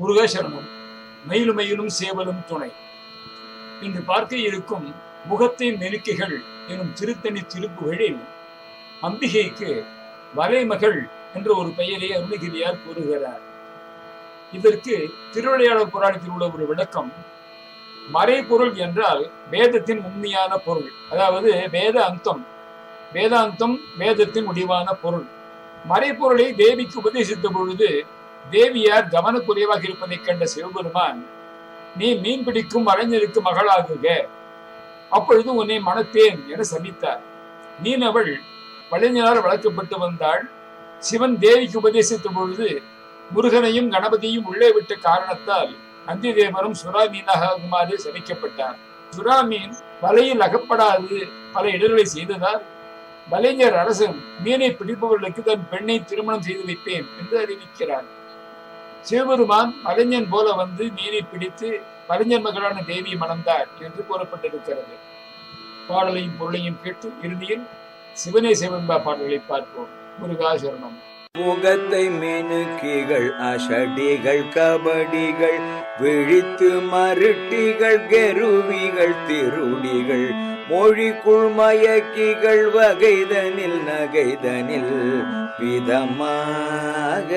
முருகசரணம் மயிலுமையிலும் சேவலும் துணை. இன்று பார்க்க இருக்கும் முகத்தை நெருக்கிகள் எனும் திருத்தணி திருப்புகளில் அம்பிகைக்கு வலைமகள் என்ற ஒரு பெயரை அருணகிரியார் கூறுகிறார். இதற்கு திருவிளையாடல் புராணத்தில் உள்ள ஒரு விளக்கம் மறைபொருள் என்றால் வேதத்தின் உண்மையான பொருள் அதாவது வேத அந்தம் வேதாந்தம் வேதத்தின் முடிவான பொருள். மறைப்பொருளை தேவிக்கு உபதேசித்த பொழுது தேவியார் கவனக்குறைவாக இருப்பதைக் கண்ட சிவபெருமான் நீ மீன் பிடிக்கும் அறிஞருக்கு மகளாகுக. அப்பொழுது உன்னை மணப்பேன் என சபித்தார். மீனவள் வளைஞரால் வளர்க்கப்பட்டு வந்தாள். சிவன் தேவிக்கு உபதேசித்த பொழுது முருகனையும் கணபதியும் உள்ளே விட்ட காரணத்தால் நந்தி தேவரும் சுறா மீனாக ஆகுமாறு சபிக்கப்பட்டார். சுறா மீன் வலையில் அகப்படாது. பல இடர்களை செய்ததால் வலைஞர் அரசன் மீனை பிடிப்பவர்களுக்கு தன் பெண்ணை திருமணம் செய்து வைப்பேன் என்று அறிவிக்கிறார். சிவபெருமான் வலைஞன் போல வந்து மீனை பிடித்து வலைஞர் மகளான தேவி மணந்தார் என்று கூறப்பட்டிருக்கிறது. பாடலையும் பொருளையும் கேட்டு இறுதியில் சிவனே சிவன்பா பாடல்களை பார்ப்போம். முருகாசரணம் முகத்தை மினுக்கிகள் அஷடிகள் கபடிகள் விழித்து மருட்டிகள் கெருவிகள் திருடிகள் மொழிக்குள் மயக்கிகள் வகைதனில் நகைதனில் விதமாக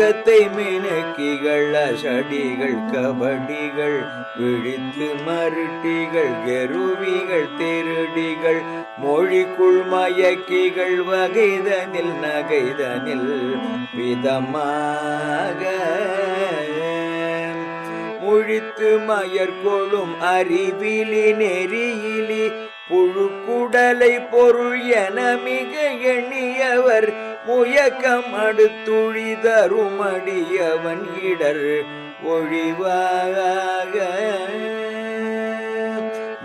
முகத்தை மினுக்கிகள் அஷடிகள் கபடிகள் விழித்து மருட்டிகள் கெருவிகள் திருடிகள் மொழிக்குள் மயக்கிகள் வகைதனில் நகைதனில் விதமாக முழித்து மயற்கொள்ளும் அறிவிலி நெறியிலி புழுக்குடலை பொருள் என மிக எண்ணியவர் முயக்கம் தருமடியவன் இடர் ஒழிவாக.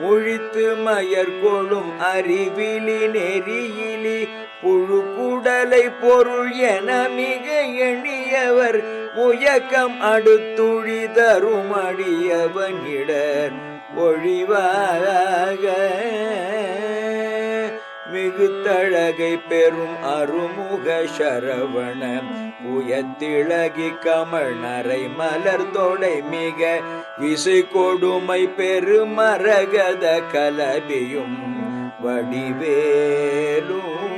முழித்து மயர்கொளும் அறிவிலி நெறியிலி புழுக்குடலை பொருள் என மிக எண்ணியவர் முயக்கம் அடுத்துழி தருமடியவன் இடர் ஒழிவாக. மிகுத்தழகை பெறும் அருமுக சரவண. புயத்திழகி கமல் நரை மலர் தொடை மிக. விசை கொடுமை பெருமரகத கலபியும் வடிவேலும்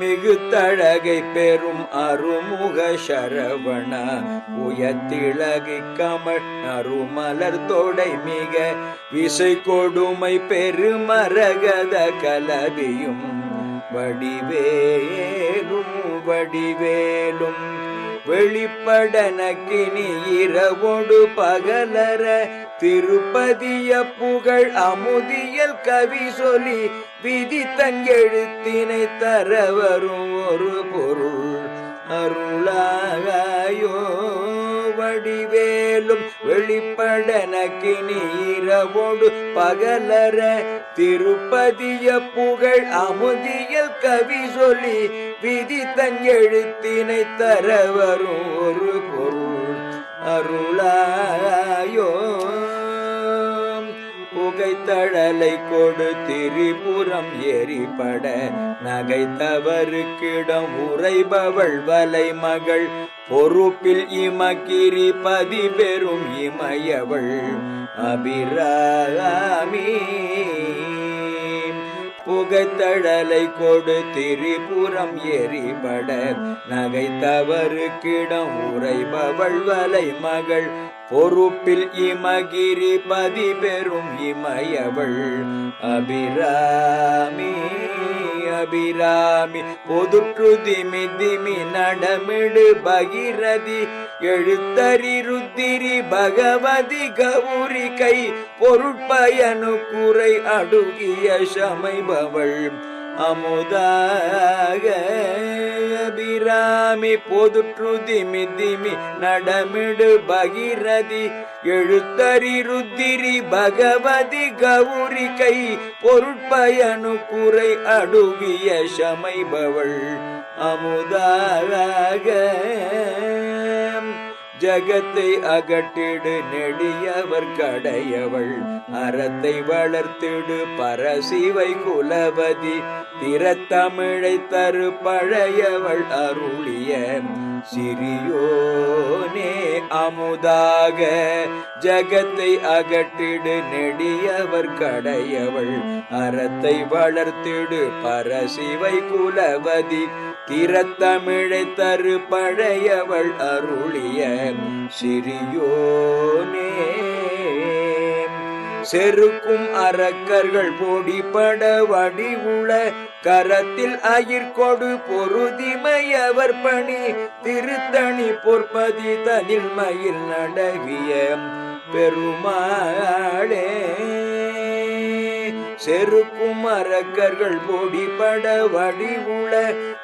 மிகுத்தழகை பெறும் அருமுக சரவண. உயத்திழகி கமட் அருமலர் தொடை மிக. விசை கொடுமை பெருமரகத கலவியும். வடிவேலும் வடிவேலும் வெளிப்பட நக்கினி இரவோடு பகலர திருப்பதிய புகழ் அமுதியல் கவி சொல்லி விதி தங்கெழுத்தினை தர வரும் ஒரு பொருள் அருளாகாயோ. வடிவேலும் வெளிப்படனக்கினி இரவோடு பகலர திருப்பதிய புகழ் அமுதியல் கவி சொல்லி விதி தன் எழுத்தினை தர வரும் ஒரு பொருள் அருளாயோ புகைத்தழலை கொடு திரிபுரம் எரிபட. நகைத்தவருக்கிடம் உரைபவள் வலை மகள் பொறுப்பில் இமகிரி பதி பெறும் இமையவள். அபிராமி. புகைத்தழலை கொடு திரிபுரம் எரிபட. நகைத்தவருக்கிடம் உரைபவள் வலை மகள் பொறுப்பில் இமகிரி பதி பெறும் இமயவள். அபிராமி அபிராமி பொதுற்று திமி திமி நடமிடு பகிரதி. எழுத்தறி ருத்திரி பகவதி கௌரி கை. பொருட்பயனு குறை அடுகிய சமைபவள். அமுதாக அபிராமி பொதுற்று திமி திமி நடமிடு பகிரதி எழுத்தறி ருத்திரி பகவதி கௌரி கை பொருட்பயனு குறை அடுவிய சமைபவள் அமுதாக ஜகத்தை அகட்டிடு நெடியவர் கடையவள். அறத்தை வளர்த்திடு பரசிவை குலபதி. திறத்தமிழை தரு பழையவள் அருளிய. சிறியோனே அமுதாக. ஜகத்தை அகற்றிடு நெடியவர் கடையவள். அறத்தை வளர்த்திடு பரசிவை குலவதி. திறத்தமிழை தரு பழையவள் அருளிய சிறியோனே. செருக்கும் அரக்கர்கள் பொடிபட வடிவுள கரத்தில் அயிர்கொடு பொருதிமையவர் பணி திருத்தணி பொற்பதி தனில் மயில் நடவிய பெருமாளே செருக்குமரக்கர்கள் பொடிபட வடிவுள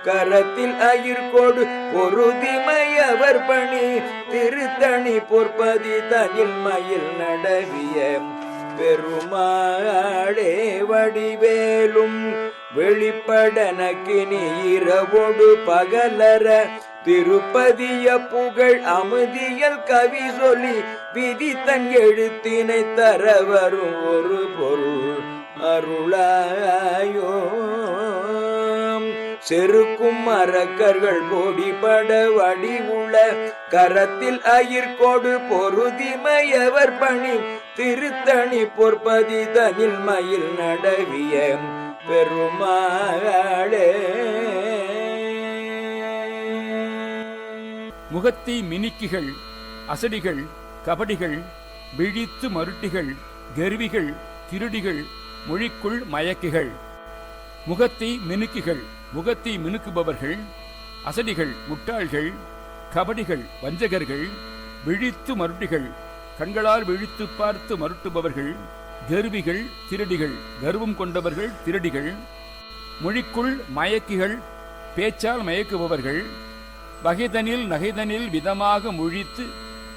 கரத்தில் அயிர்கொடு பொருதிமையவர் பணி. திருத்தணி பொற்பதி தனில் மயில் நடவிய பெருமாளே வடிவேலும் வெளிப்படனக்கினி இரவோடு பகலர திருப்பதிய புகழ் அமுதியல் கவி சொல்லி விதி தன் எழுத்தினை தர வரும் ஒரு பொருள் அருளாயோ செருக்கும் மரக்கர்கள் போடிபட வடிவுள கரத்தில் அயிர்கோடு பொருதிமையவர் பணி திருத்தணி பொற்பதி தனில் மயில் நடவிய பெருமாளே. முகத்தை மினுக்கிகள் அசடிகள் கபடிகள் விழித்து மருட்டிகள் கருவிகள் திருடிகள் மொழிக்குள் மயக்கிகள். முகத்தை மினுக்கிகள் முகத்தை மினுக்குபவர்கள் அசடிகள் முட்டாள்கள் கபடிகள் வஞ்சகர்கள் விழித்து மருட்டிகள் கண்களால் விழித்து பார்த்து மருட்டுபவர்கள் கருவிகள் திருடிகள் கர்வம் கொண்டவர்கள் திருடிகள் மொழிக்குள் மயக்கிகள் பேச்சால் மயக்குபவர்கள் வகைதனில் நகைதனில் விதமாக முழித்து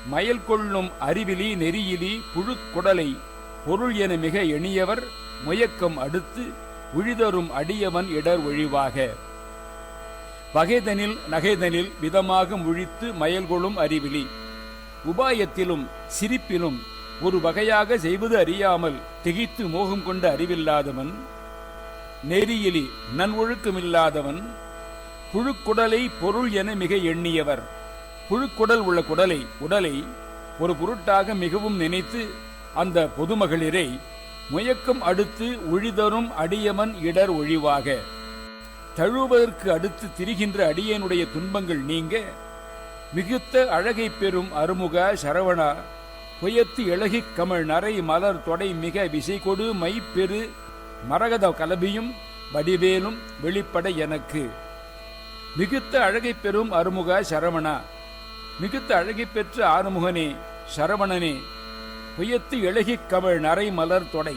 மயல் கொள்ளும் அறிவிலி நெறியிலி புழுக்குடலை பொருள் என மிக எணியவர் முயக்கம் அடுத்து உழிதரும் அடியவன் இடர் ஒழிவாக. வகைதனில் நகைதனில் விதமாக முழித்து மயல்கொள்ளும் அறிவிலி. உபாயத்திலும் சிரிப்பிலும் ஒரு வகையாக செய்வது அறியாமல் திகைத்து மோகம் கொண்ட அறிவில்லாதவன். நெறியிலி நன்ஒழுக்கமில்லாதவன். புழுக்குடலை பொருள் என மிக எண்ணியவர். புழுக்குடல் உள்ள குடலை உடலை ஒரு பொருட்டாக மிகவும் நினைத்து அந்த பொதுமகளிரை முயக்கம் அடுத்து உழிதரும் அடியமன் இடர் ஒழிவாக. தழுவதற்கு அடுத்து திரிகின்ற அடியனுடைய துன்பங்கள் நீங்க மிகுத்த அழகை பெறும் அருமுக சரவணா புயத்து இழகி கமழ் நரை மலர் தொடை மிக விசை கொடு மைப்பெரு மரகத கலபியும் வடிவேலும் வெளிப்பட எனக்கு. மிகுத்த அழகை பெறும் அருமுக சரவணா. மிகுத்த அழகை பெற்ற ஆறுமுகனே சரவணனே புயத்து இளகிக் கமழ் நரை மலர் தொடை.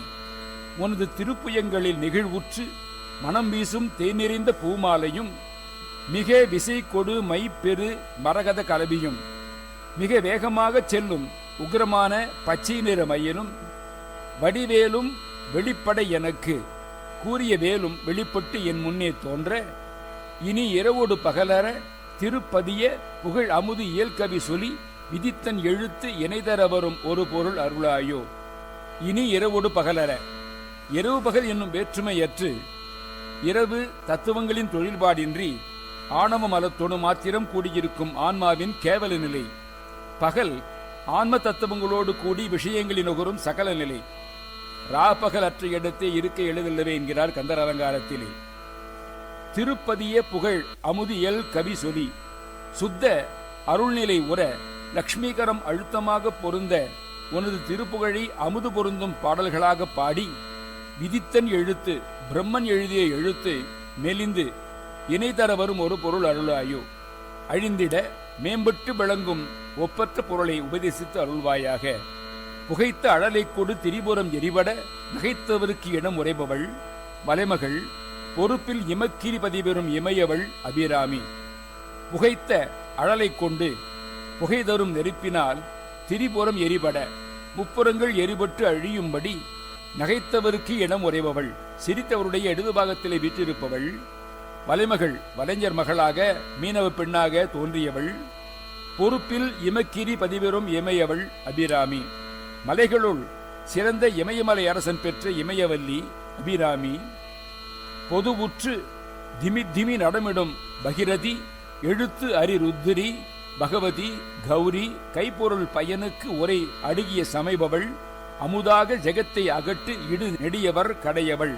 உனது திருப்புயங்களில் நிகழ்வுற்று மனம் வீசும் தேநிறைந்த பூமாலையும் மிக விசை கொடு மை பெரு மரகத கலபியும் மிக வேகமாகச் செல்லும் உக்கிரமான பச்சை நிற மையனும் வடிவேலும் வெளிப்படை எனக்கு கூறிய வேலும் வெளிப்பட்டு என் முன்னே தோன்ற இனி இரவோடு பகலற திருப்பதிய புகழ் அமுது இயல்கவி சொல்லி விதித்தன் எழுத்து இணைதர வரும் ஒரு பொருள் அருளாயோ. இனி இரவோடு பகலற. இரவு பகல் என்னும் வேற்றுமையற்று இரவு தத்துவங்களின் தொழில்பாடின்றி ஆணவ மலத்தோடு மாத்திரம் கூடியிருக்கும் ஆன்மாவின் கேவல நிலை. பகல் ஆன்ம தத்துவங்களோடு கூடி விஷயங்களில் நுகரும் சகல நிலை. ராப்பகல் அற்ற இடத்தை இருக்க எளிதில்லவே என்கிறார் கந்தர் அலங்காரத்திலே. திருப்பதிய புகழ் அமுதியல் கவி சொலி. சுத்த அருள்நிலை உற லக்ஷ்மீகரம் அழுத்தமாக பொருந்த உனது திருப்புகழை அமுது பொருந்தும் பாடல்களாக பாடி விதித்தன் எழுத்து பிரம்மன் எழுதிய எழுத்து மெலிந்து இணைதர வரும் ஒரு பொருள் அருளாயோ. அழிந்திட மேம்பட்டு விளங்கும் ஒப்பற்ற பொருளை உபதேசித்து அருள்வாயாக. புகைத்த அழலை கொடு திரிபுரம் எரிபட நகைத்தவருக்கு இடம் உரைபவள் வலைமகள் பொறுப்பில் இமக்கிரி பதிபெறும் இமையவள் அபிராமி. புகைத்த அழலை கொண்டு புகை தரும் நெருப்பினால் திரிபுறம் எரிபட முப்புறங்கள் எரிபட்டு அழியும்படி நகைத்தவருக்கு இடம் உரைபவள் சிரித்தவருடைய இடது பாகத்திலே வீற்றிருப்பவள். வலைமகள் வலைஞர் மகளாக மீனவ பெண்ணாக தோன்றியவள். பொறுப்பில் இமக்கிரி பதிவெறும் இமயவள் அபிராமி. மலைகளுள் சிறந்த இமயமலை அரசன் பெற்ற இமயவல்லி அபிராமி. பொதுவுற்று திமி திமி நடமிடும் பகிரதி எழுத்து அரிருத்திரி பகவதி கௌரி கைப்பொருள் பயனுக்கு உரை அடுகிய சமைபவள் அமுதாக ஜெகத்தை அகட்டு இடு நெடியவர் கடையவள்.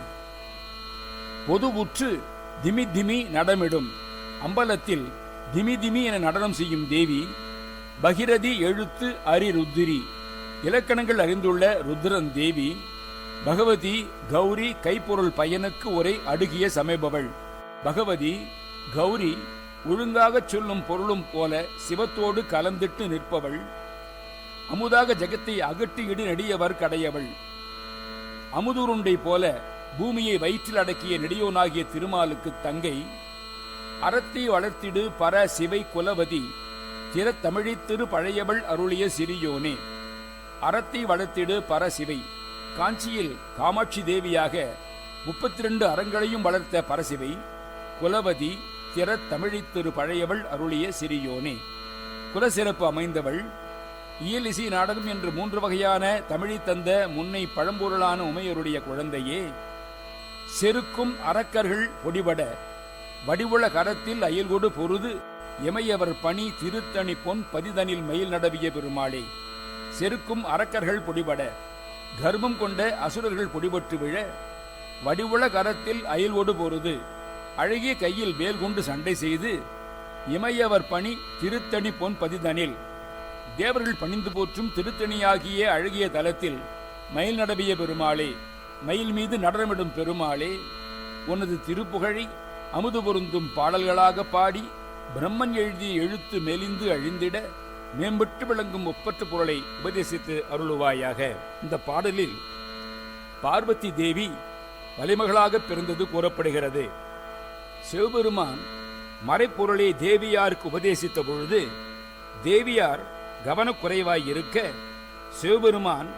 பொதுவுற்று திமி திமி நடமிடும் அம்பலத்தில் திமி திமி என நடனம் செய்யும் தேவி பகிரதி எழுத்து அரிருத்திரி இலக்கணங்கள் அறிந்துள்ள ருத்ரன் தேவி பகவதி கௌரி கைப்பொருள் பையனுக்கு ஒரே அடுகிய சமைபவள். பகவதி கௌரி ஒழுங்காகச் சொல்லும் பொருளும் போல சிவத்தோடு கலந்திட்டு நிற்பவள். அமுதாக ஜெகத்தை அகட்டியிடு நெடியவர் கடையவள். அமுதுருண்டை போல பூமியை வயிற்றில் அடக்கிய நெடியோனாகிய திருமாலுக்கு தங்கை. அறத்தை வளர்த்திடு பர சிவை குலவதி. திறத்தமிழி திரு பழையவள் அருளிய சிறியோனே. அறத்தை வளர்த்திடு பர சிவை. காஞ்சியில் காமாட்சி தேவியாக முப்பத்தி ரெண்டு அறங்களையும் வளர்த்த பரசிவை குலவதி திற திரு பழையவள் அருளிய சிறியோனே. குலசிறப்பு அமைந்தவள் இயலிசை நாடகம் என்று மூன்று வகையான தமிழை தந்த முன்னை பழம்பொருளான உமையருடைய குழந்தையே செருக்கும் அரக்கர்கள் பொடிபட வடிவுள கரத்தில் அயல்கொடு பொருது எமையவர் பணி திருத்தணி பொன் பதிதனில் மயில் நடவிய பெருமாளே. செருக்கும் அரக்கர்கள் பொடிபட கர்ப்பம் கொண்ட அசுரர்கள் பொடிபட்டு விழ வடிவுள கரத்தில் ஓடு போறுது. அழகிய கையில் வேல் கொண்டு சண்டை செய்து இமையவர் பணி திருத்தணி பொன் பதிதனில். தேவர்கள் பணிந்து போற்றும் திருத்தணியாகிய அழகிய தலத்தில் மயில் நடவிய பெருமாளே மயில் மீது நடனமிடும் பெருமாளே உனது திருப்புகழை அமுது பொருந்தும் பாடல்களாக பாடி பிரம்மன் எழுதிய எழுத்து மெலிந்து அழிந்திட மேம்பட்டு விளங்கும் ஒப்பற்ற பொருளை உபதேசித்து அருளுவாயாக. இந்த பாடலில் பார்வதி தேவி வலிமகளாக பிறந்தது கூறப்படுகிறது. சிவபெருமான் மறைப்பொருளை தேவியாருக்கு உபதேசித்த பொழுது தேவியார் கவனக்குறைவாய் இருக்க சிவபெருமான்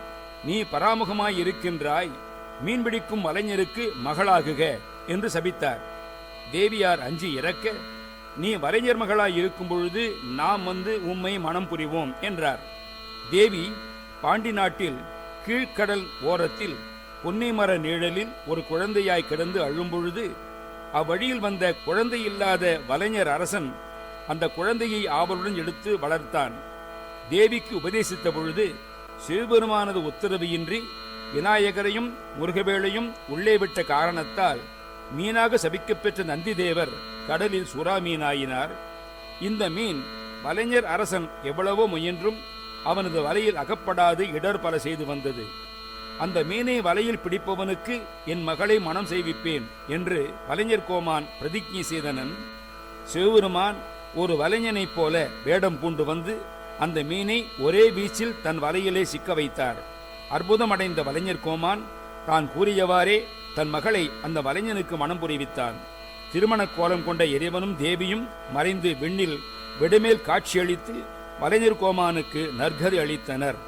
நீ பராமுகமாய் இருக்கின்றாய் மீன்பிடிக்கும் வலைஞருக்கு மகளாகுக என்று சபித்தார். தேவியார் அஞ்சி இறக்க நீ வரைஞர் மகளாய் இருக்கும் பொழுது நாம் வந்து உம்மை மனம் புரிவோம் என்றார். தேவி பாண்டி நாட்டில் கீழ்க்கடல் ஓரத்தில் பொன்னை மர நிழலில் ஒரு குழந்தையாய் கிடந்து அழும் பொழுது அவ்வழியில் வந்த குழந்தை இல்லாத வலைஞர் அரசன் அந்த குழந்தையை ஆவலுடன் எடுத்து வளர்த்தான். தேவிக்கு உபதேசித்த பொழுது சிவபெருமானது உத்தரவு விநாயகரையும் முருகவேளையும் உள்ளே விட்ட காரணத்தால் மீனாக சபிக்கப்பெற்ற நந்திதேவர் கடலில் சுறா மீனாயினார். இந்த மீன் வலைஞர் அரசன் எவ்வளவோ முயன்றும் அவனது வலையில் அகப்படாது இடர் பல செய்து வந்தது. அந்த மீனை வலையில் பிடிப்பவனுக்கு என் மகளை மனம் செய்விப்பேன் என்று வலைஞர் கோமான் பிரதிஜை செய்தனன். சிவபெருமான் ஒரு வலைஞனைப் போல வேடம் பூண்டு வந்து அந்த மீனை ஒரே வீச்சில் தன் வலையிலே சிக்க வைத்தார். அற்புதமடைந்த வலைஞர் கோமான் தான் கூறியவாறே தன் மகளை அந்த வலைஞனுக்கு மனம் புரிவித்தான். திருமண கோலம் கொண்ட இறைவனும் தேவியும் மறைந்து விண்ணில் விடுமேல் காட்சியளித்து வலைஞர் கோமானுக்கு நற்கதி அளித்தனர்.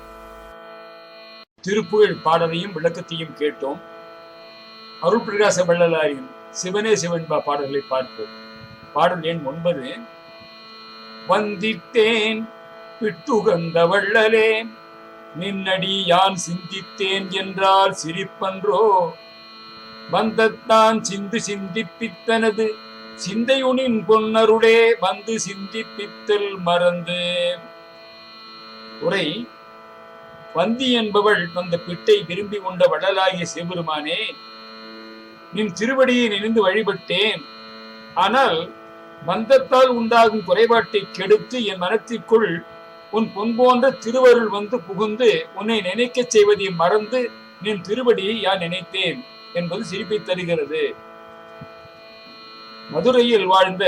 திருப்புகழ் பாடலையும் விளக்கத்தையும் கேட்டோம். அருள் பிரகாச வள்ளலாரின் சிவனே சிவன்பா பாடல்களை பார்ப்போம். பாடல் எண் ஒன்பது. வந்தித்தேன் விட்டுகந்த வள்ளலே நின்னடி யான் சிந்தித்தேன் என்றால் சிரிப்பன்றோ வந்தத்தான் சிந்து சிந்திப்பித்தனது. சிந்தையுனின் பொன்னருடே வந்து சிந்திப்பித்தல் மறந்து. உரை வந்தி என்பவள் அந்த பிட்டை விரும்பி கொண்ட வடலாகிய சிவபெருமானே நின் திருவடியை நினைந்து வழிபட்டேன். ஆனால் மந்தத்தால் உண்டாகும் குறைபாட்டை கெடுத்து என் மனத்திற்குள் உன் பொன் போன்ற திருவருள் வந்து புகுந்து உன்னை நினைக்கச் செய்வதை மறந்து நின் திருவடியை யான் நினைத்தேன். என்பது சிரிப்பை தருகிறது. மதுரையில் வாழ்ந்த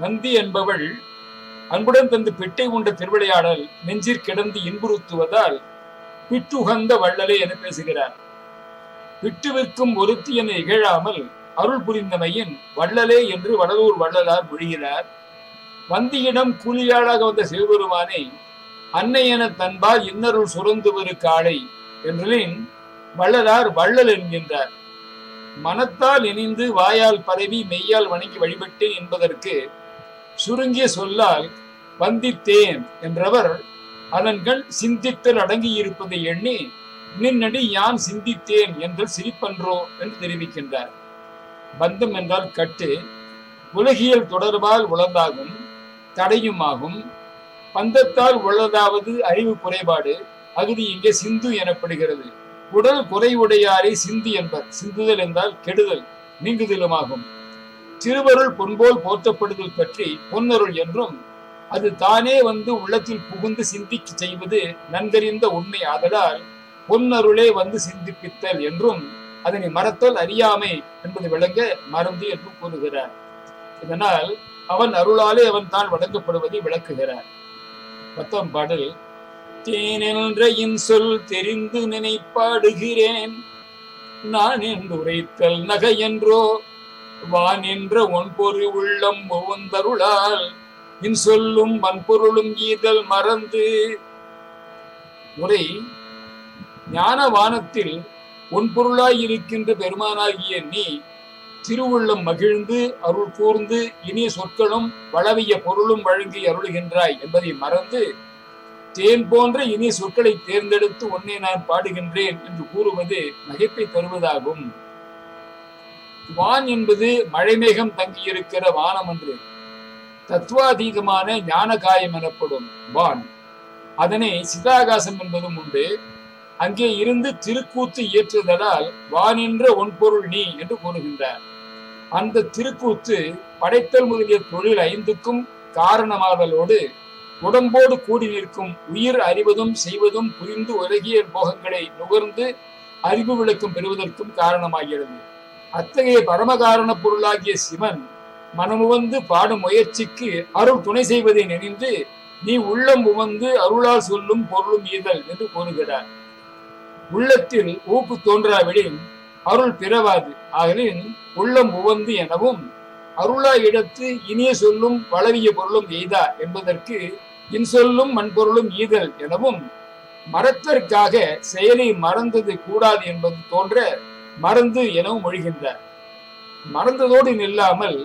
நந்தி என்பவள் அன்புடன் தந்து பெட்டை உண்ட திருவிளையாடல் நெஞ்சிற் கிடந்து இன்புறுத்துவதால் பிட்டுகந்த வள்ளலே என பேசுகிறார். பிட்டுவிற்கும் ஒருத்தி என இகழாமல் அருள் புரிந்தமையின் வள்ளலே என்று வடலூர் வள்ளலார் மொழிகிறார். வந்தியிடம் கூலியாளாக வந்த சிவபெருமானை அன்னை என தன்பால் இன்னருள் சுரந்து வரு காளை என்றின் வள்ளலார் வள்ளல் என்கின்றார் மனத்தால் இணைந்து வாயால் பரவி மெய்யால் வணங்கி வழிபட்டேன் என்பதற்கு சுருங்கிய சொல்லால் வந்தித்தேன் என்றவர் அதன்கள் சிந்தித்தல் அடங்கி இருப்பதை எண்ணி நின்னடி யான் சிந்தித்தேன் என்று சிரிப்பன்றோ என்று தெரிவிக்கின்றார். பந்தம் என்றால் கட்டு உலகியல் தொடர்பால் உளதாகும் தடையுமாகும் பந்தத்தால் உள்ளதாவது அறிவு குறைபாடு அகுதி இங்கே சிந்து எனப்படுகிறது. உடல் குறைவுடையாரை சிந்தி என்பர். சிந்துதல் என்றால் கெடுதல் நீங்குதலுமாகும். திருவருள் பொன்போல் போற்றப்படுதல் பற்றி பொன்னருள் என்றும் அது தானே வந்து உள்ளத்தில் புகுந்து சிந்திக்க செய்வது நன்கறிந்த உண்மை ஆதலால் பொன்னருளே வந்து சிந்திப்பித்தல் என்றும் அதனை மறத்தல் அறியாமை என்பது விளங்க மறந்து என்றும் கூறுகிறார். இதனால் அவன் அருளாலே அவன் தான் வழங்கப்படுவதை விளக்குகிறார். பத்தாம் பாடல் தேனென்ற இன் சொல் தெரிந்து நினைப்பாடுகிறேன். நான் என்று உரைத்தல் நகை என்றோ வான் என்ற ஒன்பொரு உள்ளம் ஒவ்வொந்தருளால் இன் சொல்லும் வன்பொருளும் ஈதல் மறந்து. உரை ஞான வானத்தில் ஒன்பொருளாய் இருக்கின்ற பெருமானாகிய நீ திருவுள்ளம் மகிழ்ந்து அருள் கூர்ந்து இனிய சொற்களும் வளவிய பொருளும் வழங்கி அருளுகின்றாய் என்பதை மறந்து தேன் போன்ற இனிய சொற்களை தேர்ந்தெடுத்து உன்னை நான் பாடுகின்றேன் என்று கூறுவது மகிப்பை தருவதாகும். வான் என்பது மழைமேகம் தங்கியிருக்கிற வானம் என்று. தத்துவாதீதமான ஞான காயம் எனப்படும் வான். அதனை சிதாகாசம் என்பதும் உண்டு. அங்கே இருந்து திருக்கூத்து இயற்றுதலால் என்ற ஒன்பொருள் நீ என்று கூறுகின்றார். அந்த திருக்கூத்து படைத்தல் முதலிய தொழில் ஐந்துக்கும் காரணமாதலோடு உடம்போடு கூடி நிற்கும் உயிர் அறிவதும் செய்வதும் புரிந்து உலகிய போகங்களை நுகர்ந்து அறிவு விளக்கம் பெறுவதற்கும் காரணமாகிறது. அத்தகைய பரமகாரண பொருளாகிய சிவன் மனமுவந்து பாடும் முயற்சிக்கு அருள் துணை செய்வதை நினைந்து நீ உள்ளம் உவந்து அருளால் சொல்லும் பொருளும் ஈதல் என்று கூறுகிறார். உள்ளத்தில் ஊப்பு தோன்றாவிடின் அருள் பிறவாது. ஆகலின் உள்ளம் உவந்து எனவும் அருளா இடத்து இனிய சொல்லும் வளவிய பொருளும் எய்தா என்பதற்கு இன்சொல்லும் மண்பொருளும் ஈதல் எனவும் மறத்தற்காக செயலை மறந்தது கூடாது என்பது தோன்ற மறந்து எனவும் மொழிகின்றார் மறந்ததோடு நில்லாமல்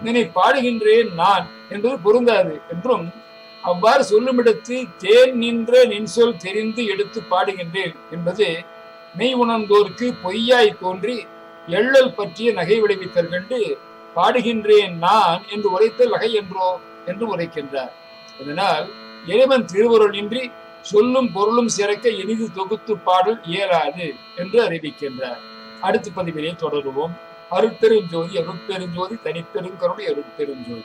இதனை பாடுகின்றேன் நான் என்பது பொருந்தாது என்றும் அவ்வாறு சொல்லுமிடத்து தேன் நின்ற நின்சொல் தெரிந்து எடுத்து பாடுகின்றேன் என்பது மெய் உணர்ந்தோருக்கு பொய்யாய் தோன்றி எள்ளல் பற்றிய நகை விளைவித்தல் கண்டு பாடுகின்றேன் நான் என்று உரைத்தல் வகை என்றோ என்று உரைக்கின்றார். இதனால் இறைவன் திருவருளின்றி சொல்லும் பொருளும் சிறக்க இனிது தொகுத்து பாடல் இயலாது என்று அறிவிக்கின்றார். அடுத்த பதிவிலே தொடருவோம். அருட்பெருஞ்சோதி அருட்பெருஞ்சோதி தனிப்பெருங்கருடைய அருட்பெருஞ்சோதி.